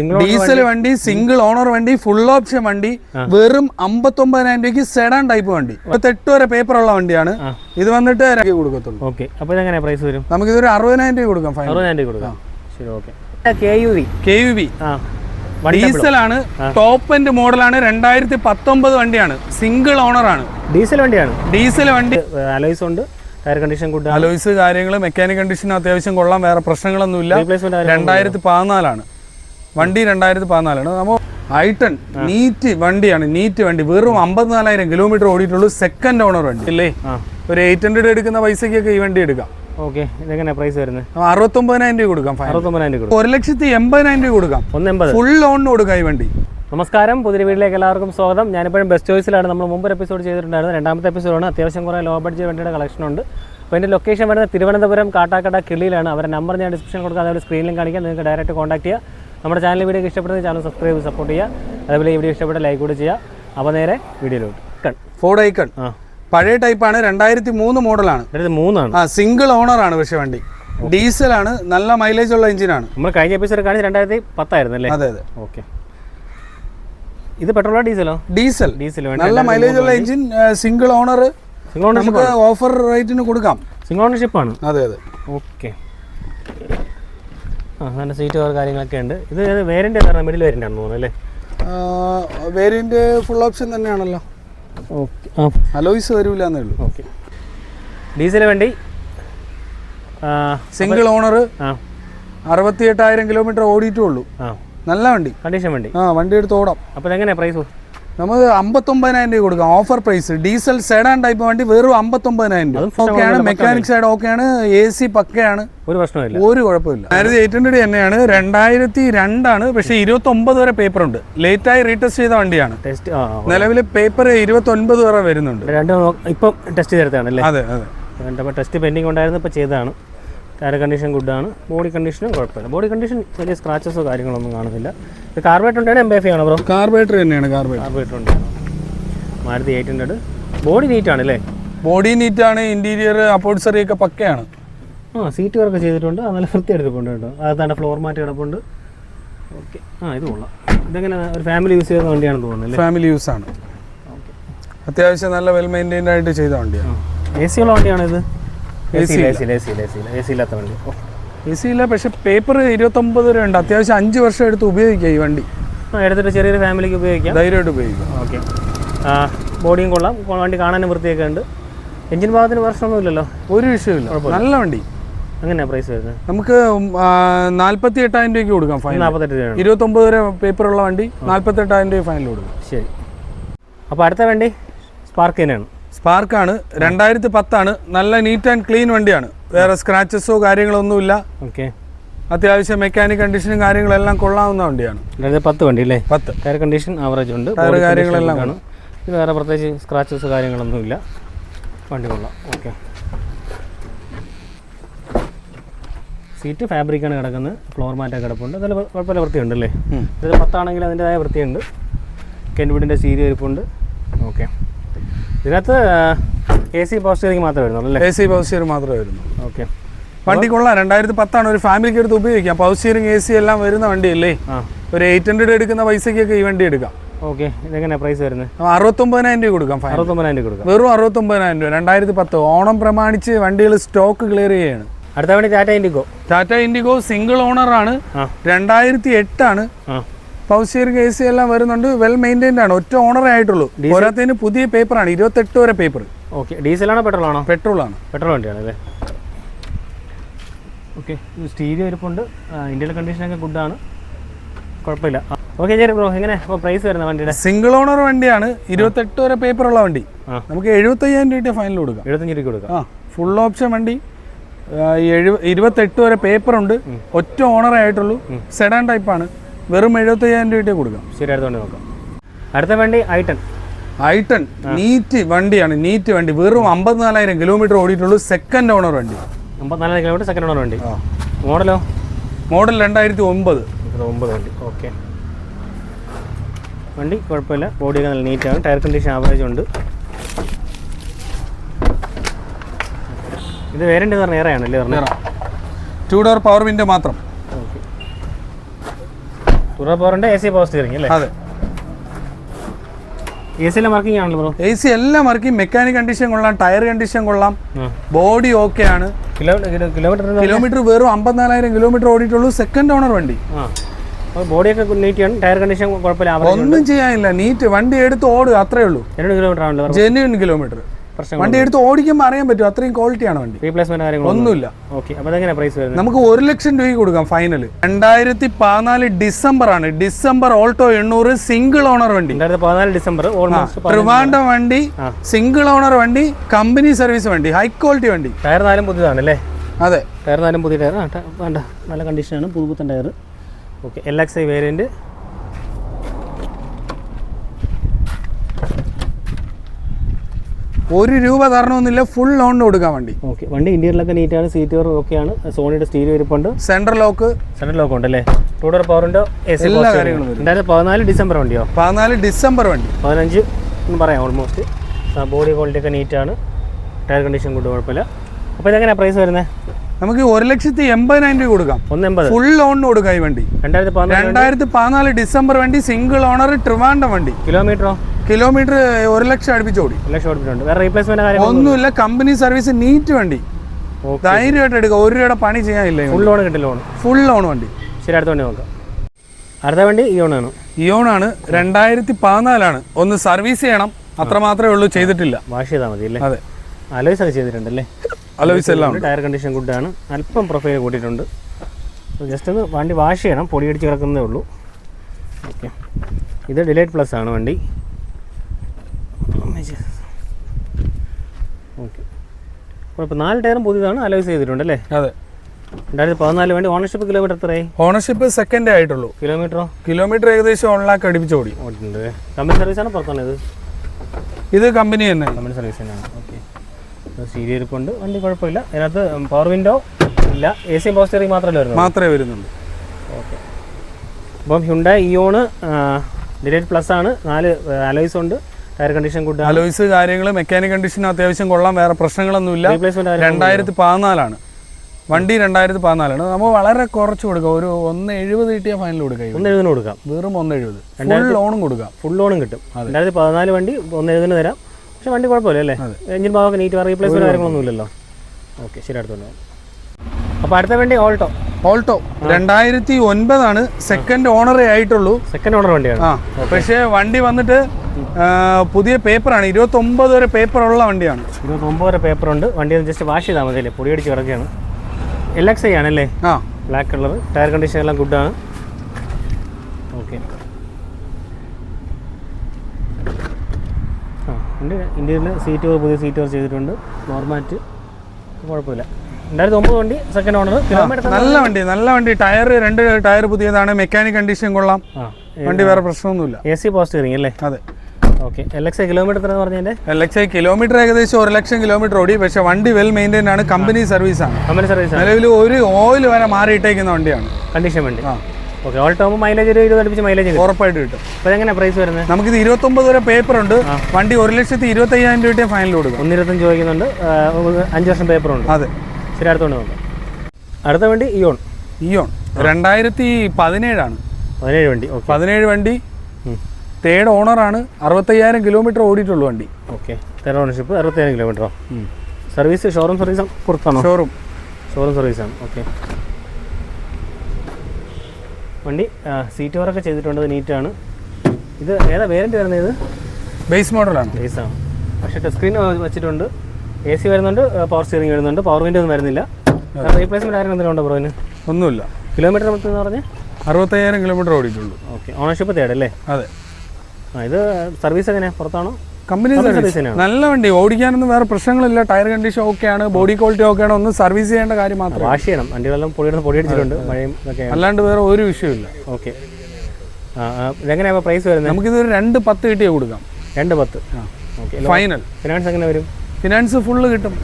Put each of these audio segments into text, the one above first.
Diesel വണ്ടി. Single owner വണ്ടി full option വണ്ടി വെറും അമ്പത്തൊമ്പതിനായിരം രൂപയ്ക്ക് സെഡാൻ ടൈപ്പ് വണ്ടി. എട്ട് വരെ പേപ്പർ ഉള്ള വണ്ടിയാണ്. ഇത് വന്നിട്ട് കൊടുക്കത്തുള്ളൂ. ഓക്കെ. അപ്പോൾ പ്രൈസ് വരും? നമുക്ക് ഇതൊരു അറുപതിനായിരം രൂപ കൊടുക്കാം അറുപതിനായിരം രൂപ കൊടുക്കാം. ശരി okay. K U V U top end മോഡലാണ് രണ്ടായിരത്തി പത്തൊമ്പത് വണ്ടിയാണ്. സിംഗിൾ ഓണർ ആണ്. ഡീസൽ വണ്ടിയാണ്? ഡീസൽ വണ്ടി. അലോയ്സ് ഉണ്ട് ടയർ കണ്ടീഷൻ ഗുഡ് അലോയ്സ് കാര്യങ്ങൾ മെക്കാനിക് കണ്ടീഷൻ അത്യാവശ്യം കൊള്ളാം വേറെ പ്രശ്നങ്ങളൊന്നുമില്ല. രണ്ടായിരത്തി പതിനാലാണ് വണ്ടി രണ്ടായിരത്തി പതിനാലാണ് നമ്മൾ ഐട്ടൺ നീറ്റ് വണ്ടിയാണ്. നീറ്റ് വണ്ടി. വെറും അമ്പത്തിനാലായിരം കിലോമീറ്റർ ഓടിയിട്ടുള്ളൂ സെക്കൻഡ് ഓണർ വണ്ടി. അല്ലേ ഒരു എയ്റ്റ് ഹൺഡ്രഡ് എടുക്കുന്ന പൈസക്കൊക്കെ ഈ വണ്ടി എടുക്കാം. ഓക്കെ. ഇതെങ്ങനെ പ്രൈസ് വരുന്നത്? അറുപത്തൊമ്പതിനായിരം രൂപ കൊടുക്കാം അറുപത്തൊമ്പതിനായിരം രൂപ ഒരു ലക്ഷത്തി എൺപതിനായിരം രൂപ കൊടുക്കാം. ഒന്ന് എൺപത്. ഫുൾ ലോണിന് കൊടുക്കാം ഈ വണ്ടി. നമസ്കാരം. പുതിയ വീട്ടിലേക്ക് എല്ലാവർക്കും സ്വാഗതം. ഞാനിപ്പോഴും ബെസ്റ്റ് ചോയ്സിലാണ് നമ്മൾ മുമ്പ് എപ്പിസോഡ് ചെയ്തിട്ടുണ്ടായിരുന്നു രണ്ടാമത്തെ എപ്പിസോഡാണ് അത്യാവശ്യം കുറേ ലോ ബഡ്ജറ്റ് വണ്ടിയുടെ കളക്ഷൻ ഉണ്ട്. അപ്പോൾ എന്റെ ലൊക്കേഷൻ വരുന്നത് തിരുവനന്തപുരം കാട്ടാക്കട കിളിയിലാണ് അവരുടെ നമ്പർ ഞാൻ ഡിസ്ക്രിപ്ഷൻ കൊടുക്കാം. അതേപോലെ സ്ക്രീനിലും കാണിക്കാം. നിങ്ങൾക്ക് ഡയറക്റ്റ് കോൺടാക്ട് ചെയ്യുക നമ്മുടെ ചാനൽ വീഡിയോ ഇഷ്ടപ്പെടുന്ന ചാനൽ സബ്സ്ക്രൈബ് സപ്പോർട്ട് ചെയ്യുക. അതേപോലെ ഈ വീഡിയോ ഇഷ്ടപ്പെട്ട ലൈക്ക് കൂടി ചെയ്യുക. അപ്പോൾ നേരെ വീഡിയോയിലോട്ട്. കൺ ഫോർഡ് ഐക്കൺ ആ. പഴയ ടൈപ്പാണ് രണ്ടായിരത്തി മൂന്ന് മോഡലാണ്. മൂന്നാണ്. ആ സിംഗിൾ ഓണറാണ് ആണ് പക്ഷേ വണ്ടി. ഡീസൽ ആണ്. നല്ല മൈലേജ് ഉള്ള എഞ്ചിനാണ് നമ്മൾ കഴിഞ്ഞ എപ്പിസോഡ് കാണിച്ച് രണ്ടായിരത്തി പത്തായിരുന്നു അല്ലേ? അതെ അതെ. ഓക്കെ ഇത് പെട്രോളോ ഡീസലോ ഡീസൽ ഡീസൽ നല്ല മൈലേജ് ഉള്ള engine single owner single ownership offer റേറ്റിന് കൊടുക്കാം. സിംഗിൾ ഓണർഷിപ്പാണ് അതെ അതെ. ഓക്കെ ആ നല്ല സീറ്റ് കവർ കാര്യങ്ങളൊക്കെ ഉണ്ട്. ഇത് വേരിന്റെ ഏതാണ്? മിഡിൽ വേരിന്റെ ആണെന്ന് തോന്നുന്നു അല്ലേ? വേരിയന്റ് ഫുൾ ഓപ്ഷൻ തന്നെയാണല്ലോ. ഓക്കെ ആ. അലോയ്സ് വരില്ല എന്നേ ഉള്ളൂ. ഓക്കെ ഡീസൽ വണ്ടി. സിംഗിൾ ഓണർ അറുപത്തി എട്ടായിരം കിലോമീറ്റർ ഓടിയിട്ടുള്ളൂ. നല്ല വണ്ടി. കണ്ടീഷൻ വണ്ടി. ആ വണ്ടി എടുത്ത് ഓടാം. അപ്പോൾ എങ്ങനെയാണ് പ്രൈസ് നമുക്ക് അമ്പത്തൊമ്പതിനായിരം രൂപ കൊടുക്കാം. Offer price diesel sedan type വണ്ടി വെറും അമ്പത്തൊമ്പതിനായിരം രൂപ. ഓക്കെയാണ് മെക്കാനിക് സൈഡ് ഓക്കെയാണ് എ സി പക്കയാണ്. ഒരു പ്രശ്നമില്ല ഒരു കുഴപ്പമില്ല ആയിരത്തി എയ്റ്റ് ഹൺഡ്രഡ് തന്നെയാണ്. രണ്ടായിരത്തി രണ്ടാണ് പക്ഷേ ഇരുപത്തി ഒമ്പത് വരെ പേപ്പർ ഉണ്ട്. ലേറ്റായി റീടെസ്റ്റ് ചെയ്ത വണ്ടിയാണ്. നിലവിൽ പേപ്പർ ഇരുപത്തി ഒൻപത് വരെ വരുന്നുണ്ട്. രണ്ട് ഇപ്പം ടെസ്റ്റ് ചെയ്തതാണ് അതെ അതെ. ടെസ്റ്റ് പെൻഡിങ് ഉണ്ടായിരുന്നു ഇപ്പോൾ ചെയ്തതാണ്. ടയർ കണ്ടീഷൻ ഗുഡാണ് ബോഡി കണ്ടീഷനും കുഴപ്പമില്ല. ബോഡി കണ്ടീഷൻ വലിയ സ്ക്രാച്ചസോ കാര്യങ്ങളൊന്നും കാണുന്നില്ല. ഇത് കാർബേറ്റ് ഉണ്ടാണ് എം എഫ് ആണോ ബ്രോ കാർബേറ്റർ തന്നെയാണ് കാർബേറ്റർ കാർബേറ്റ് ഉണ്ട്. Maruti eight hundred body neat ആണ് അല്ലേ? ബോഡി നീറ്റ് ആണ് ഇന്റീരിയർ അപ്പോഴ്സറി ഒക്കെ പക്കയാണ്. ആ സീറ്റ് വർക്ക് ചെയ്തിട്ടുണ്ട്. അത് നല്ല വൃത്തിയെടുത്തിട്ടുണ്ട് കേട്ടോ. അകത്താണ് ഫ്ലോർ മാറ്റ് കിടപ്പുണ്ട്. ഓക്കെ ആ ഇത് കൊള്ളാം. ഇതെങ്ങനെ ഒരു ഫാമിലി യൂസ് ചെയ്യുന്ന വണ്ടിയാണെന്ന് തോന്നുന്നു ഫാമിലി യൂസ് ആണ്. അത്യാവശ്യം നല്ല വെൽ മെയിന്റൈൻഡ് ആയിട്ട് ചെയ്ത വണ്ടിയാണ്. എ സി ഉള്ള വണ്ടിയാണ് ഇത്? A C. A C A C A C ഇല്ലാത്ത വണ്ടി. എ സി ഇല്ല പക്ഷെ പേപ്പർ ഇരുപത്തൊമ്പത് വരെ ഉണ്ട് അത്യാവശ്യം അഞ്ച് വർഷം എടുത്ത് ഉപയോഗിക്കാം ഈ വണ്ടി. എടുത്തിട്ട് ചെറിയൊരു ഫാമിലിക്ക് ഉപയോഗിക്കാം. ധൈര്യമായിട്ട് ഉപയോഗിക്കാം. ഓക്കെ. ബോഡിയും കൊള്ളാം. വണ്ടി കാണാനും വൃത്തിയൊക്കെ ഉണ്ട്. എഞ്ചിൻ ഭാഗത്തിന് പ്രശ്നമൊന്നുമില്ലല്ലോ? ഒരു വിഷയമില്ല നല്ല വണ്ടി. അങ്ങനെയാണ് പ്രൈസ് വരുന്നത്? നമുക്ക് നാൽപ്പത്തി എട്ടായിരം രൂപയ്ക്ക് കൊടുക്കാം ഫൈൻ നാൽപ്പത്തെട്ട് രൂപയാണ്. ഇരുപത്തൊമ്പത് വരെ പേപ്പർ ഉള്ള വണ്ടി നാൽപ്പത്തെട്ടായിരം രൂപ ഫൈനൽ കൊടുക്കും. ശരി. അപ്പോൾ അടുത്ത വണ്ടി സ്പാർക്ക് തന്നെയാണ്. സ്പാർക്കാണ്. രണ്ടായിരത്തി പത്താണ് നല്ല നീറ്റ് ആൻഡ് ക്ലീൻ വണ്ടിയാണ്. വേറെ സ്ക്രാച്ചസോ കാര്യങ്ങളോ ഒന്നുമില്ല ഓക്കെ. അത്യാവശ്യം മെക്കാനിക് കണ്ടീഷനും കാര്യങ്ങളെല്ലാം കൊള്ളാവുന്ന വണ്ടിയാണ്. രണ്ടായിരത്തി പത്ത് വണ്ടി അല്ലേ പത്ത്. ടയർ കണ്ടീഷൻ ആവറേജ് ഉണ്ട്. ടയർ കാര്യങ്ങളെല്ലാം കാണും. ഇത് വേറെ പ്രത്യേകിച്ച് സ്ക്രാച്ചസ് കാര്യങ്ങളൊന്നുമില്ല. വണ്ടി കൊള്ളാം. ഓക്കെ. സീറ്റ് ഫാബ്രിക്കാണ് കിടക്കുന്നത്. ഫ്ലോർ മാറ്റൊക്കെ കിടപ്പുണ്ട്. അതിൽ കുഴപ്പമില്ല വൃത്തിയുണ്ട് അല്ലേ. ഇത് പത്താണെങ്കിൽ അതിന്റെതായ വൃത്തിയുണ്ട്. കെൻവീടിന്റെ സീരി ഇരിപ്പുണ്ട് ഓക്കെ. ഇതിനകത്ത് എ സി പവർ സ്റ്റിയറിംഗ് മാത്രമേ വരുന്നുള്ളൂ അല്ലേ? എ സി പവർ സ്റ്റിയർ മാത്രമേ വരുന്നു ഓക്കെ വണ്ടി കൊള്ളാം രണ്ടായിരത്തി പത്താണ് ഒരു ഫാമിലിക്ക് എടുത്ത് ഉപയോഗിക്കാം പവർ സ്റ്റിയറിംഗ് എ സി എല്ലാം വരുന്ന വണ്ടിയല്ലേ? അല്ലേ ഒരു എയ്റ്റ് ഹൺഡ്രഡ് എടുക്കുന്ന പൈസക്കൊക്കെ ഈ വണ്ടി എടുക്കാം. ഓക്കെ ഇതെങ്ങനെയാണ് പ്രൈസ് വരുന്നത്? അറുപത്തൊമ്പതിനായിരം രൂപ കൊടുക്കാം അറുപത്തൊമ്പതിനായിരം രൂപ കൊടുക്കാം. വെറും അറുപത്തൊമ്പതിനായിരം രൂപ. രണ്ടായിരത്തി പത്ത് ഓണം പ്രമാണിച്ച് വണ്ടികൾ സ്റ്റോക്ക് ക്ലിയർ ചെയ്യാണ് അടുത്ത വണ്ടി Tata Indigo Tata Indigo single owner ആണ്. രണ്ടായിരത്തി എട്ടാണ് ആ പവർ സ്റ്റിയറിംഗ് എ സി എല്ലാം വരുന്നുണ്ട്. വെൽ മെയിന്റൈൻഡ് ആണ്. ഒറ്റ ഓണറേ ആയിട്ടുള്ളൂ. പോരാത്തതിന് പുതിയ പേപ്പറാണ് ഇരുപത്തെട്ട് വരെ പേപ്പർ ഓക്കെ ഡീസലാണോ പെട്രോൾ ആണോ? പെട്രോൾ ആണ്. പെട്രോൾ വണ്ടിയാണ് അല്ലേ? ഓക്കെ സ്റ്റീരിയോ ഇരിപ്പുണ്ട് ഇന്ത്യയിലെ കണ്ടീഷനൊക്കെ ആണ്. കുഴപ്പമില്ല. ഓക്കെ ശരി ബ്രോ എങ്ങനെ? അപ്പോൾ പ്രൈസ് വരുന്ന വണ്ടിയുടെ? സിംഗിൾ ഓണർ വണ്ടിയാണ്. ഇരുപത്തെട്ട് വരെ പേപ്പർ ഉള്ള വണ്ടി. നമുക്ക് എഴുപത്തയ്യായിരം രൂപ ഫൈനൽ കൊടുക്കാം. എഴുപത്തഞ്ച് രൂപ കൊടുക്കാം. ആ ഫുൾ ഓപ്ഷൻ വണ്ടി. ഇരുപത്തെട്ട് വരെ പേപ്പർ ഉണ്ട്. ഒറ്റ ഓണറേ ആയിട്ടുള്ളൂ. സെഡാൻ ടൈപ്പാണ് വെറും എഴുപത്തയ്യായിരം രൂപ കൊടുക്കാം. ശരി അടുത്ത വണ്ടി നോക്കാം. അടുത്ത വണ്ടി ഐട്ടൺ ഐട്ടൺ നീറ്റ് വണ്ടിയാണ് നീറ്റ് വണ്ടി. വെറും അമ്പത്തിനാലായിരം കിലോമീറ്റർ ഓടിയിട്ടുള്ളൂ സെക്കൻഡ് ഓണർ വണ്ടി. അമ്പത്തിനാലായിരം കിലോമീറ്റർ സെക്കൻഡ് ഓണർ വണ്ടി. മോഡലോ? മോഡൽ രണ്ടായിരത്തി ഒമ്പത്. ഒമ്പത് വണ്ടി. ഓക്കെ. വണ്ടി കുഴപ്പമില്ല. ബോഡിയൊക്കെ നല്ല നീറ്റാണ് ടയർ കണ്ടീഷൻ ആവറേജ് ഉണ്ട്. ഇത് വേറെ പറഞ്ഞ ഏറെയാണല്ലേ പറഞ്ഞത്? ടു ഡോർ പവർ വിൻഡോ മാത്രം. ഓക്കെ ടൂറ എ സി പവർ സ്റ്റിയറിംഗ് അല്ലേ? അതെ. എ സിയിലെ മാർക്കിംഗ് ആണല്ലോ ബ്രോ എ സി എല്ലാം വർക്കിംഗ് മെക്കാനിക് കണ്ടീഷൻ കൊള്ളാം ടയർ കണ്ടീഷൻ കൊള്ളാം ബോഡി ഓക്കെ ആണ്. കിലോ കിലോമീറ്റർ കിലോമീറ്റർ വെറും അമ്പത്തിനാലായിരം കിലോമീറ്റർ ഓടിയിട്ടുള്ളൂ സെക്കൻഡ് ഓണർ വണ്ടി. ബോഡിയൊക്കെ നീറ്റിയാണ് ടയർ കണ്ടീഷൻ കുഴപ്പമില്ല ഒന്നും ചെയ്യാനില്ല നീറ്റ് വണ്ടി എടുത്ത് ഓടുക അത്രേ ഉള്ളൂ. രണ്ട് കിലോമീറ്റർ ആണല്ലോ ജെന്യൂൻ കിലോമീറ്റർ വണ്ടി എടുത്ത് ഓടിക്കുമ്പോൾ അറിയാൻ പറ്റും അത്രയും ക്വാളിറ്റി ആണ് വണ്ടി. റീപ്ലേസ്മെന്റ് ഒന്നുമില്ല. ഓക്കെ അപ്പോൾ അതെങ്ങനെ പ്രൈസ് വരുന്നത്? നമുക്ക് ഒരു ലക്ഷം രൂപയ്ക്ക് കൊടുക്കാം ഫൈനൽ രണ്ടായിരത്തി പതിനാല് ഡിസംബർ ആണ്. ഡിസംബർ ഓൾട്ടോ എണ്ണൂറ് സിംഗിൾ ഓണർ വണ്ടി. ഡിസംബർ ട്രിവാൻഡം വണ്ടി. സിംഗിൾ ഓണർ വണ്ടി കമ്പനി സർവീസ് വണ്ടി ഹൈ ക്വാളിറ്റി വണ്ടി. ടയർ നാലും പുതിയതാണ് അല്ലേ അതെ. ടയർ നാലും പുതിയ ടയർ വേണ്ട. നല്ല കണ്ടീഷനാണ് പുതുപുത്തൻ tyre okay L X I variant ഒരു രൂപ തരണമെന്നില്ല ഫുൾ ലോണിന് കൊടുക്കാൻ വണ്ടി. ഓക്കെ വണ്ടി ഇന്ത്യയിലൊക്കെ നീറ്റാണ് സീറ്റ് ഒക്കെയാണ് സോണിയുടെ സ്റ്റീരിയോ ഇരിപ്പുണ്ട്. സെൻട്രൽ ലോക്ക് സെൻട്രൽ ലോക്ക് ഉണ്ട്? അല്ലേ ടൂ ഡോർ പവർ ഉണ്ടോ? എല്ലാ കാര്യങ്ങളും രണ്ടായിരത്തി പതിനാല് ഡിസംബർ വണ്ടിയോ? പതിനാല് ഡിസംബർ വണ്ടി. പതിനഞ്ച് എന്ന് പറയാം ഓൾമോസ്റ്റ് ബോഡി ക്വാളിറ്റി ഒക്കെ നീറ്റാണ് ടയർ കണ്ടീഷൻ കൊണ്ട് കുഴപ്പമില്ല. അപ്പോൾ ഇതെങ്ങനെയാണ് പ്രൈസ് വരുന്നത് നമുക്ക് ഒരു ലക്ഷത്തി എൺപതിനായിരം രൂപ കൊടുക്കാം. ഒന്ന് എൺപത് ഫുൾ ലോണിന് കൊടുക്കാം ഈ വണ്ടി. രണ്ടായിരത്തി പതിനാല് ഡിസംബർ വണ്ടി സിംഗിൾ ഓണർ ട്രിവാൻഡം വണ്ടി. കിലോമീറ്ററോ കിലോമീറ്റർ ഒരു ലക്ഷം അടുപ്പിച്ച് ഓടി. ഒന്നുമില്ല കമ്പനി സർവീസ് നീറ്റ് വണ്ടി. ധൈര്യമായിട്ട് എടുക്കുക ഒരു രൂപയുടെ പണി ചെയ്യാനില്ല ഫുൾ ലോൺ കിട്ടില്ല ലോൺ ഫുൾ ലോൺ വണ്ടി. ശരി അടുത്ത വണ്ടി നോക്കാം. അടുത്ത വണ്ടി ഈ ആണ്. ഇയോൺ ആണ്. രണ്ടായിരത്തി പതിനാലാണ് ഒന്ന് സർവീസ് ചെയ്യണം. അത്ര മാത്രമേ ഉള്ളൂ ചെയ്തിട്ടില്ല. വാഷ് ചെയ്താൽ മതി അല്ലേ? അതെ. അലോയ്സ് ഒക്കെ ചെയ്തിട്ടുണ്ടല്ലേ? അലോയ്സ് എല്ലാം ടയർ കണ്ടീഷൻ ഗുഡ് ആണ്. അല്പം പ്രൊഫൈൽ കൂട്ടിയിട്ടുണ്ട്. ജസ്റ്റ് ഒന്ന് വണ്ടി വാഷ് ചെയ്യണം. പൊടി അടിച്ച് കിടക്കുന്നേ ഉള്ളൂ. ഓക്കെ ഇത് ഡിലൈറ്റ് പ്ലസ് ആണ് വണ്ടി ഓക്കെ കുഴപ്പം. നാല് ടയറും പുതിയതാണ് അലോയ്സ് ചെയ്തിട്ടുണ്ട് അല്ലേ? അതെ. രണ്ടായിരത്തി പതിനാല് വണ്ടി ഓണർഷിപ്പ് കിലോമീറ്റർ എത്രയായി? ഓണർഷിപ്പ് സെക്കൻഡേ ആയിട്ടുള്ളൂ. കിലോമീറ്ററോ? കിലോമീറ്റർ ഏകദേശം വൺ ലാക്ക് അടുപ്പിച്ച് ഓടി. ഓടിയിട്ടുണ്ട് കമ്പനി സർവീസാണ് പുറത്താണ് ഇത്? ഇത് കമ്പനി തന്നെ. കമ്പനി സർവീസ് തന്നെയാണ്. ഓക്കെ സീരിയ ഇരിപ്പുണ്ട് വണ്ടി കുഴപ്പമില്ല. അതിനകത്ത് പവർ വിൻഡോ ഇല്ല. എ സി പവർ സ്റ്റിയറിംഗ് മാത്രമല്ല വരുന്നത്? മാത്രമേ വരുന്നുള്ളൂ. ഓക്കെ അപ്പം ഹ്യുണ്ടായി ഇയോണ് ഡിലൈറ്റ് പ്ലസ് ആണ്. നാല് അലോയ്സ് ഉണ്ട്. ടയർ കണ്ടീഷൻ ഗുഡ് അലോയ്സ് കാര്യങ്ങൾ മെക്കാനിക് കണ്ടീഷൻ അത്യാവശ്യം കൊള്ളാം വേറെ പ്രശ്നങ്ങളൊന്നുമില്ല. രണ്ടായിരത്തി പതിനാലാണ് വണ്ടി രണ്ടായിരത്തി പതിനാലാണ് നമ്മൾ വളരെ കുറച്ച് കൊടുക്കാം. ഒരു ഒന്ന് എഴുപത് കിട്ടിയ ഫൈനൽ കൊടുക്കാം. ഒന്ന് എഴുതിന് കൊടുക്കാം. വെറും ഒന്ന് എഴുപത് ലോണും കൊടുക്കാം. ഫുൾ ലോണും കിട്ടും. രണ്ടായിരത്തി പതിനാല് വണ്ടി ഒന്ന് എഴുതിന് തരാം. പക്ഷെ വണ്ടി കുഴപ്പമില്ല അല്ലേ? എഞ്ചിൻ ഭാഗമൊക്കെ നീറ്റ് റീപ്ലേസ്മെന്റ് കാര്യങ്ങളൊന്നും ഇല്ലല്ലോ. ഓക്കെ ശരി അടുത്തുണ്ട് അപ്പോൾ അടുത്ത വണ്ടി ഓൾട്ടോ ഓൾട്ടോ രണ്ടായിരത്തി ഒൻപതാണ് സെക്കൻഡ് ഓണറേ ആയിട്ടുള്ളൂ. സെക്കൻഡ് ഓണർ വണ്ടിയാണ്. പക്ഷെ വണ്ടി വന്നിട്ട് പുതിയ പേപ്പറാണ്. ഇരുപത്തി ഒമ്പത് വരെ പേപ്പർ ഉള്ള വണ്ടിയാണ്. ഇരുപത്തൊമ്പത് വരെ പേപ്പർ ഉണ്ട് വണ്ടി ജസ്റ്റ് വാഷ് ചെയ്താൽ മതി അല്ലേ പൊടി അടിച്ച് കിടക്കുകയാണ്. എൽ എക്സ് ഐ ആണല്ലേ? ആ. ബ്ലാക്ക് കളർ ടയർ കണ്ടീഷൻ എല്ലാം ഗുഡ് ആണ്. ഓക്കെ ആ ഉണ്ട് ഇന്ത്യയിൽ സീറ്റ് പുതിയ സീറ്റ് ചെയ്തിട്ടുണ്ട്. നോർമാറ്റ് കുഴപ്പമില്ല. രണ്ടായിരത്തി ഒമ്പത് വണ്ടി സെക്കൻഡ് ഓണർ നല്ല വണ്ടി? നല്ല വണ്ടി. ടയർ രണ്ട് ടയർ പുതിയതാണ്. മെക്കാനിക് കണ്ടീഷൻ കൊള്ളാം. വണ്ടി വേറെ പ്രശ്നമൊന്നുമില്ല. എ സി പോസ്റ്റ് അല്ലേ? അതെ. Okay. L X kilometre L X kilometre ഏകദേശം ഒരു ലക്ഷം കിലോമീറ്റർ ഓടി. പക്ഷെ വണ്ടി വെൽ മെയിന്റൈൻ ആണ്. കമ്പനി സർവീസ് ആണ്. കമ്പനി സർവീസ് നിലവിൽ ഒരു ഓയിൽ വരെ മാറിയിട്ടേക്കുന്ന വണ്ടിയാണ്. കണ്ടീഷൻ വണ്ടി. ആ. ഓക്കെ. ഓൾട്ടോ മൈലേജ് ഒരു ഇരുപത് അടുപ്പിച്ച് മൈലേജ് ഉറപ്പായിട്ട് കിട്ടും. അപ്പോൾ എങ്ങനെയാണ് പ്രൈസ് വരുന്നത്? നമുക്കിത് ഇരുപത്തൊമ്പത് വരെ പേപ്പർ ഉണ്ട്. വണ്ടി ഒരു ലക്ഷത്തി ഇരുപത്തി അയ്യായിരം രൂപയുടെ ഫൈനൽ കൊടുക്കും. ഒന്ന് ഇരുപത്തഞ്ച് ചോദിക്കുന്നുണ്ട്. അഞ്ച് വർഷം പേപ്പറുണ്ട് അതെ. ശരി അടുത്തോണ്ട് നോക്കാം. അടുത്ത വണ്ടി ഇയോൺ ഇയോൺ രണ്ടായിരത്തി പതിനേഴാണ്. പതിനേഴ് വണ്ടി. പതിനേഴ് വണ്ടി. തേർഡ് ഓണറാണ് അറുപത്തയ്യായിരം കിലോമീറ്റർ ഓടിയിട്ടുള്ളൂ വണ്ടി. ഓക്കെ തേർഡ് ഓണർഷിപ്പ് അറുപത്തയ്യായിരം കിലോമീറ്ററോ സർവീസ് ഷോറൂം സർവീസ് പുറത്താണോ? ഷോറൂം ഷോറൂം സർവീസാണ് ഓക്കെ വണ്ടി സീറ്റ് വർക്കൊക്കെ ചെയ്തിട്ടുണ്ട്. നീറ്റാണ് ഇത് ഏതാ വേരന്റ് വരുന്നത് ഇത്? ബേസ് മോഡലാണ് ബേസാണ് പക്ഷേ ടച്ച് സ്ക്രീൻ വെച്ചിട്ടുണ്ട്. എ സി വരുന്നുണ്ട് പവർ സ്റ്റിയറിംഗ് വരുന്നുണ്ട്. പവർ വിൻഡോ ഒന്നും വരുന്നില്ല. റീപ്ലേസ്മെന്റ് ആരും എന്തെങ്കിലും ഉണ്ടോ ബ്രോ ഇതിന് ഒന്നുമില്ല. കിലോമീറ്റർ എന്ന് പറഞ്ഞാൽ അറുപത്തയ്യായിരം കിലോമീറ്റർ ഓടിയിട്ടുള്ളൂ. ഓക്കെ ഓണർഷിപ്പ് തേടല്ലേ അതെ. ഇത് സർവീസ് എങ്ങനെയാണ് പുറത്താണോ? കമ്പനി സർവീസ് നല്ല വണ്ടി. ഓടിക്കാനൊന്നും വേറെ പ്രശ്നങ്ങളില്ല. ടയർ കണ്ടീഷൻ ഓക്കെയാണ് ബോഡി ക്വാളിറ്റി ഓക്കെയാണ് ഒന്ന് സർവീസ് ചെയ്യേണ്ട കാര്യം മാത്രം വാഷ് ചെയ്യണം. വണ്ടികളെല്ലാം പൊടി അടിച്ചിട്ടുണ്ട്. മഴയും ഒക്കെ അല്ലാണ്ട് വേറെ ഒരു വിഷയമില്ല ഓക്കെ ആ, പ്രൈസ് വരുന്നത്? നമുക്കിത് രണ്ട് പത്ത് കിട്ടിയേ കൊടുക്കാം. രണ്ട് പത്ത്. ഫൈനൽ ഫിനാൻസ് എങ്ങനെ വരും? ഫിനാൻസ് ഫുള്ള് കിട്ടും.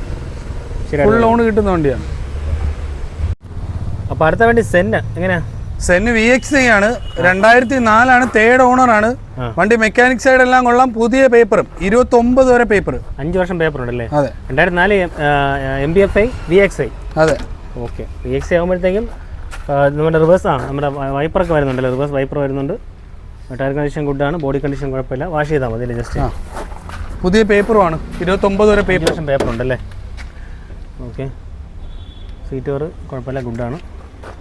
ഫുൾ ലോൺ കിട്ടുന്ന വണ്ടിയാണ്. അപ്പോൾ അടുത്ത വണ്ടി സെന്റ് എങ്ങനെയാ? സെൻ വി എക്സ് ആണ് രണ്ടായിരത്തി നാലാണ് തേർഡ് ഓണർ ആണ് വണ്ടി മെക്കാനിക് സൈഡ് എല്ലാം കൊള്ളാം. പുതിയ പേപ്പറും ഇരുപത്തി ഒമ്പത് വരെ പേപ്പർ അഞ്ച് വർഷം പേപ്പർ ഉണ്ടല്ലേ? അതെ. രണ്ടായിരത്തി നാല് M B F I V X I അതെ. ഓക്കെ വി എക്സ് ഐ ആകുമ്പോഴത്തേക്കും നമ്മുടെ റിവേഴ്സ് ആ നമ്മുടെ വൈപ്പറൊക്കെ വരുന്നുണ്ടല്ലോ? റിവേഴ്സ് വൈപ്പർ വരുന്നുണ്ട്. ടയർ കണ്ടീഷൻ ഗുഡാണ് ബോഡി കണ്ടീഷൻ കുഴപ്പമില്ല. വാഷ് ചെയ്താൽ മതി ജസ്റ്റ് പുതിയ പേപ്പറുമാണ് ഇരുപത്തൊമ്പത് വരെ പേപ്പർ പേപ്പർ ഉണ്ടല്ലേ? ഓക്കെ സീറ്റ് കവർ കുഴപ്പമില്ല. ഗുഡാണ്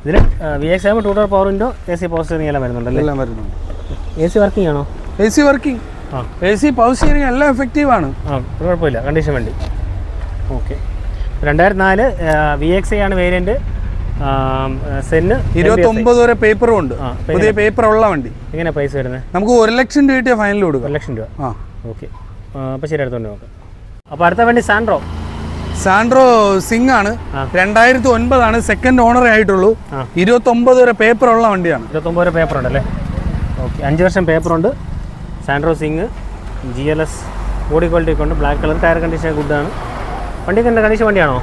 ഇതിൽ വി എക്സ് ആകുമ്പോൾ two door power window A C power steering എല്ലാം വരുന്നുണ്ടല്ലേ എല്ലാം വരുന്നുണ്ട്. എ സി വർക്കിംഗ് ആണോ? എ സി വർക്കിംഗ് ആ. എ സി പവർ സ്റ്റിയറിംഗ് എല്ലാം എഫക്റ്റീവ് ആണ്. ആ കുഴപ്പമില്ല. കണ്ടീഷൻ വണ്ടി. ഓക്കെ രണ്ടായിരത്തി നാല് വി എക്സ് ഐ ആണ് വേരിയന്റ് സെന്ന് ഇരുപത്തൊമ്പത് വരെ പേപ്പറും ഉണ്ട്. പുതിയ പേപ്പർ ഉള്ള വണ്ടി. എങ്ങനെ പ്രൈസ് വരുന്നത്? നമുക്ക് ഒരു ലക്ഷം രൂപ കിട്ടിയ ഫൈനൽ കൊടുക്കാം. ഒരു ലക്ഷം രൂപ. ആ. ഓക്കെ അപ്പോൾ ശരി അടുത്തോണ്ട് നോക്കാം. അപ്പോൾ അടുത്ത വണ്ടി സാൻഡ്രോ സാൻഡ്രോ സിംഗ് ആണ്. രണ്ടായിരത്തി ഒൻപതാണ് സെക്കൻഡ് ഓണർ ആയിട്ടുള്ളൂ. ഇരുപത്തി ഒമ്പത് വരെ പേപ്പർ ഉള്ള വണ്ടിയാണ്. ഇരുപത്തൊമ്പത് വരെ പേപ്പർ ഉണ്ട് അല്ലേ ഓക്കെ അഞ്ച് വർഷം പേപ്പർ ഉണ്ട്. Santro Xing G L S body quality ഒക്കെ ഉണ്ട്. ബ്ലാക്ക് കളർ ടയർ കണ്ടീഷൻ ഗുഡാണ് വണ്ടി കണ്ട കണ്ടീഷൻ വണ്ടിയാണോ?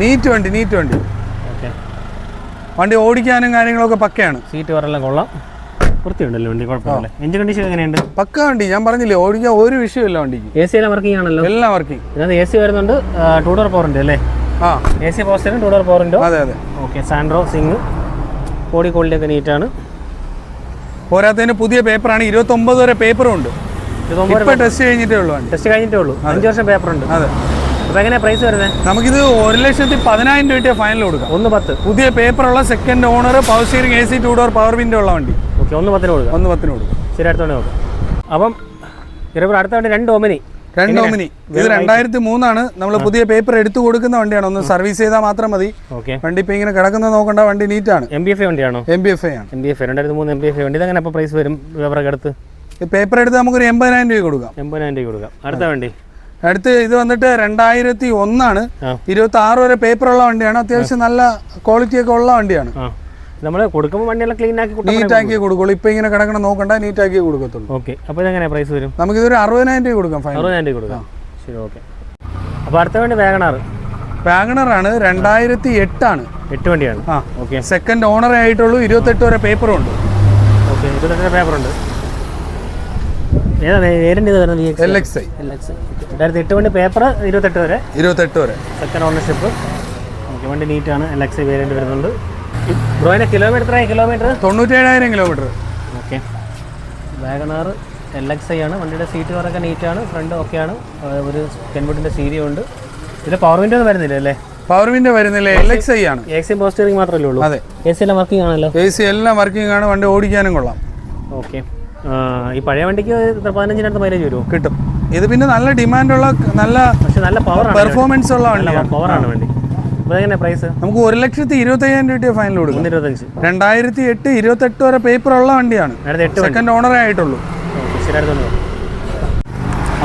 നീറ്റ് വണ്ടി നീറ്റ് വണ്ടി. ഓക്കെ വണ്ടി ഓടിക്കാനും കാര്യങ്ങളൊക്കെ പക്കയാണ്. സീറ്റ് വരെല്ലാം കൊള്ളാം. വൃത്തിയുണ്ടല്ലോ വണ്ടി കുഴപ്പമില്ല എഞ്ചിൻ കണ്ടീഷൻ എങ്ങനെയുണ്ട്? പക്ക വണ്ടി ഞാൻ പറഞ്ഞില്ലേ ഓടിക്കാൻ ഒരു വിഷയമില്ല വണ്ടിക്ക്. എ സി എല്ലാം വർക്കിംഗ് ആണല്ലോ? എല്ലാം വർക്കിംഗ് ഇതിനകത്ത് എ സി വരുന്നുണ്ട് ടൂ ഡോർ ഉണ്ട് അല്ലേ? ആ. എ സി പോസ്റ്ററും ടൂ ഡോർ ഉണ്ടോ? അതെ അതെ. Okay Santro Xing body quality ഒക്കെ നീറ്റാണ് പോരാത്തതിന് പുതിയ പേപ്പറാണ് ഇരുപത്തൊമ്പത് വരെ പേപ്പറും ഉണ്ട്. ഇരുപത്തൊമ്പത് ടെസ്റ്റ് കഴിഞ്ഞിട്ടേ ഉള്ളൂ ടെസ്റ്റ് കഴിഞ്ഞിട്ടേ ഉള്ളൂ. അഞ്ച് വർഷം പേപ്പർ ഉണ്ട്. അതെ. അപ്പോൾ പ്രൈസ് വരുന്നത് നമുക്കിത് ഒരു ലക്ഷത്തി പതിനായിരം രൂപ ഫൈനൽ കൊടുക്കാം. ഒന്ന് പത്ത്. പുതിയ പേപ്പറുള്ള second owner power steering A C two door power window ഉള്ള വണ്ടി. ഓക്കെ ഒന്ന് പത്തിന് കൊടുക്കാം. ഒന്ന് പത്തിന് കൊടുക്കാം. ശരി അടുത്തോണ്ട് നോക്കാം. അപ്പം ഇരപ്പോൾ അടുത്ത വണ്ടി രണ്ട് ഒമിനി രണ്ട് ഓമിനി ഇത് രണ്ടായിരത്തി മൂന്നാണ് നമ്മൾ പുതിയ പേപ്പർ എടുത്തു കൊടുക്കുന്ന വണ്ടിയാണ്. ഒന്ന് സർവീസ് ചെയ്താൽ മാത്രം മതി. ഓക്കെ വണ്ടി ഇപ്പൊ ഇങ്ങനെ കിടക്കുന്നത് നോക്കണ്ട വണ്ടി നീറ്റ് ആണ്. എം ബി എഫ് വണ്ടിയാണോ? എം ബി എഫ് ആണ്. എം ബി എഫ് രണ്ടായിരത്തി മൂന്ന് എം ബി എഫ് വണ്ടി. ഇതെങ്ങനെ അപ്പോൾ പ്രൈസ് വരും? പേപ്പർ എടുത്ത്? നമുക്കൊരു എൺപതിനായിരം രൂപ കൊടുക്കാം. എൺപതിനായിരം രൂപ കൊടുക്കാം. അടുത്ത വണ്ടി. അടുത്ത് ഇത് വന്നിട്ട് രണ്ടായിരത്തി ഒന്നാണ് ഇരുപത്തി ആറ് വരെ പേപ്പർ ഉള്ള വണ്ടിയാണ്. അത്യാവശ്യം നല്ല ക്വാളിറ്റി ഒക്കെ ഉള്ള വണ്ടിയാണ്. നമ്മൾ കൊടുക്കുമ്പോൾ വണ്ടിയെല്ലാം ക്ലീൻ ആക്കി കൊടുക്കും നീറ്റ് ആക്കി കൊടുക്കുള്ളൂ. ഇപ്പൊ ഇങ്ങനെ കിടക്കണം നോക്കണ്ട നീറ്റ് ആക്കി കൊടുക്കത്തുള്ളൂ. ഓക്കെ അപ്പോൾ ഇതെങ്ങനെ പ്രൈസ് വരും? അറുപതിനായിരം രൂപ കൊടുക്കാം അറുപതിനായിരം രൂപ കൊടുക്കാം. ശരി ഓക്കെ അപ്പോൾ അടുത്ത വണ്ടി വേഗണാർ വാഗണർ ആണ് രണ്ടായിരത്തി എട്ടാണ് എട്ട് വണ്ടിയാണ്. ആ. ഓക്കെ സെക്കൻഡ് ഓണറേ ആയിട്ടുള്ളൂ. ഇരുപത്തെട്ട് വരെ പേപ്പറും ഉണ്ട്. ഓക്കെ ഇരുപത്തെട്ട് പേപ്പർ ഉണ്ട് ഏതാ വേരിന്റെ ഇത് വരുന്നത് V X L X I L X രണ്ടായിരത്തി എട്ട് വണ്ടി പേപ്പർ ഇരുപത്തെട്ട് വരെ. ഇരുപത്തെട്ട് വരെ. Second ownership okay L X വരുന്നുണ്ട്. ബ്രോയിന്റെ kilometre kilometre തൊണ്ണൂറ്റേഴായിരം kilometre okay Wagon R L X I ആണ്. വണ്ടിയുടെ സീറ്റ് കറൊക്കെ നീറ്റ് ആണ്. ഫ്രണ്ട് ഓക്കെയാണ് ഒരു കെൻവുഡിന്റെ സീരിയ ഉണ്ട്. ഇതിൽ പവർ വിൻഡോ ഒന്നും വരുന്നില്ല അല്ലേ? പവർ വിൻഡോ വരുന്നില്ല. എൽ എക്സ് ഐ ആണ്. എ സി പോസ്റ്ററിംഗ് മാത്രമല്ലേ ഉള്ളൂ? അതെ. എ സി എല്ലാം വർക്കിംഗ് ആണല്ലോ? എ സി എല്ലാം വർക്കിംഗ് ആണ്. വണ്ടി ഓടിക്കാനും കൊള്ളാം. ഓക്കെ ഈ പഴയ വണ്ടിക്ക് പതിനഞ്ചിനടുത്ത് മൈലേജ് വരുമോ? കിട്ടും. ഇത് പിന്നെ നല്ല ഡിമാൻഡ് ഉള്ള നല്ല പക്ഷെ നല്ല പവർ പെർഫോമൻസ് ഉള്ള വണ്ടിയാണ്. പവറാണ് വണ്ടി. പ്രൈസ് നമുക്ക് ഒരു ലക്ഷത്തി ഇരുപത്തയ്യായിരം രൂപ ഫൈനൽ കൊടുക്കും. ഇരുപത്തഞ്ച് രണ്ടായിരത്തി എട്ട് ഇരുപത്തെട്ട് വരെ പേപ്പർ ഉള്ള വണ്ടിയാണ്. സെക്കൻഡ് ഓണറേ ആയിട്ടുള്ളൂ.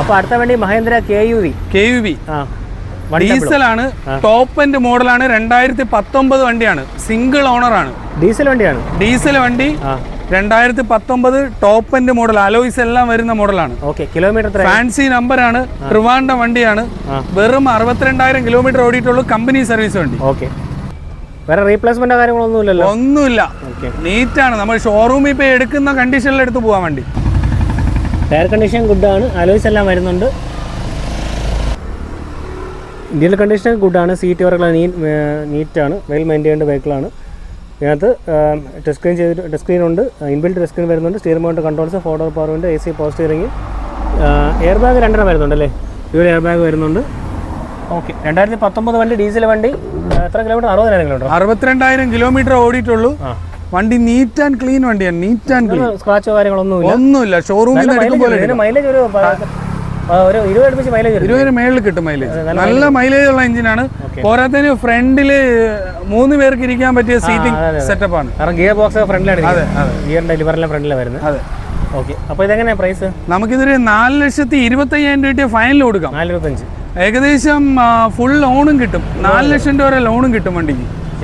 അപ്പൊ അപ്പോൾ അടുത്ത വണ്ടി. Mahindra K U V. K U V. ഡീസലാണ് top end മോഡലാണ് രണ്ടായിരത്തി പത്തൊമ്പത് വണ്ടിയാണ്. സിംഗിൾ ഓണറാണ് ഡീസൽ വണ്ടിയാണ്? ഡീസൽ വണ്ടി രണ്ടായിരത്തി പത്തൊമ്പത് ടോപ്പ് എൻഡ് മോഡൽ അലോയ്സ് എല്ലാം വരുന്ന മോഡലാണ് കിലോമീറ്റർ ഫാൻസി നമ്പർ ആണ് ട്രിവാൻഡ വണ്ടിയാണ്. വെറും അറുപത്തിരണ്ടായിരം കിലോമീറ്റർ ഓടിയിട്ടുള്ളൂ കമ്പനി സർവീസ് വണ്ടി. ഓക്കെ വേറെ റീപ്ലേസ്മെന്റ് കാര്യങ്ങളൊന്നും ഇല്ലല്ലോ? ഒന്നുമില്ല. നീറ്റ് നീറ്റാണ് നമ്മൾ ഷോറൂമിൽ ഇപ്പോൾ എടുക്കുന്ന കണ്ടീഷനിൽ എടുത്ത് പോകാൻ വേണ്ടി. എയർ കണ്ടീഷൻ ഗുഡ് ആണ്. അലോയ്സ് എല്ലാം വരുന്നുണ്ട്. ഇന്ത്യയിലെ കണ്ടീഷൻ ആണ്. സീറ്റ് വർക്കുകൾ നീറ്റ് ആണ്. വെൽ മെയിന്റൈൻഡ് വെഹിക്കിളാണ് ഇതിനകത്ത് ടച്ച് സ്ക്രീൻ ചെയ്തിട്ട് ടച്ച് സ്ക്രീൻ ഉണ്ട് ഇൻബിൽറ്റ് ടച്ച് സ്ക്രീൻ വരുന്നുണ്ട് steering mount controls four door power ഉണ്ട് A C power steering air bag രണ്ടെണ്ണം വരുന്നുണ്ട് അല്ലേ? ഇവർ എയർ ബാഗ് വരുന്നുണ്ട്. ഓക്കെ രണ്ടായിരത്തി പത്തൊമ്പത് വണ്ടി ഡീസൽ വണ്ടി എത്ര കിലോമീറ്റർ അറുപതിനായിരം കിലോമീറ്റർ അറുപത്തിരണ്ടായിരം കിലോമീറ്റർ ഓടിയിട്ടുള്ളൂ. വണ്ടി നീറ്റ് ആൻഡ് ക്ലീൻ വണ്ടിയാണ് നീറ്റ് ആൻഡ് ക്ലീൻ സ്ക്രാച്ചോ കാര്യങ്ങളൊന്നും ഒന്നുമില്ല ഷോറൂമിൽ നിന്ന് എടുക്കുമ്പോൾ ഇതിന് മൈലേജ് ഒരു ഒരു ഇരുപത് മൈലേജ് ഇരുപതിന് മേളിൽ കിട്ടും മൈലേജ് നല്ല മൈലേജ് ഉള്ള എഞ്ചിനാണ്. പോരാത്തതിന് ഫ്രണ്ടിൽ മൂന്ന് പേർക്ക് ഇരിക്കാൻ പറ്റിയ സീറ്റിംഗ്. സെറ്റപ്പ് ആണ്. കാരണം ഗിയർ ബോക്സ് ഫ്രണ്ടിലാണ് അതെ അതെ. ഗിയറിന്റെ ലിവറെല്ലാം ഫ്രണ്ടിലാണ് വരുന്നത്. അതെ. ഓക്കെ അപ്പോൾ ഇതെങ്ങനെയാണ് പ്രൈസ് നമുക്കിതൊരു നാല് ലക്ഷത്തി ഇരുപത്തി അയ്യായിരം രൂപ ഫൈനൽ കൊടുക്കാം. നാല് ഏകദേശം ഫുൾ ലോണും കിട്ടും. നാല് ലക്ഷം രൂപ ലോണും കിട്ടും വണ്ടിക്ക്.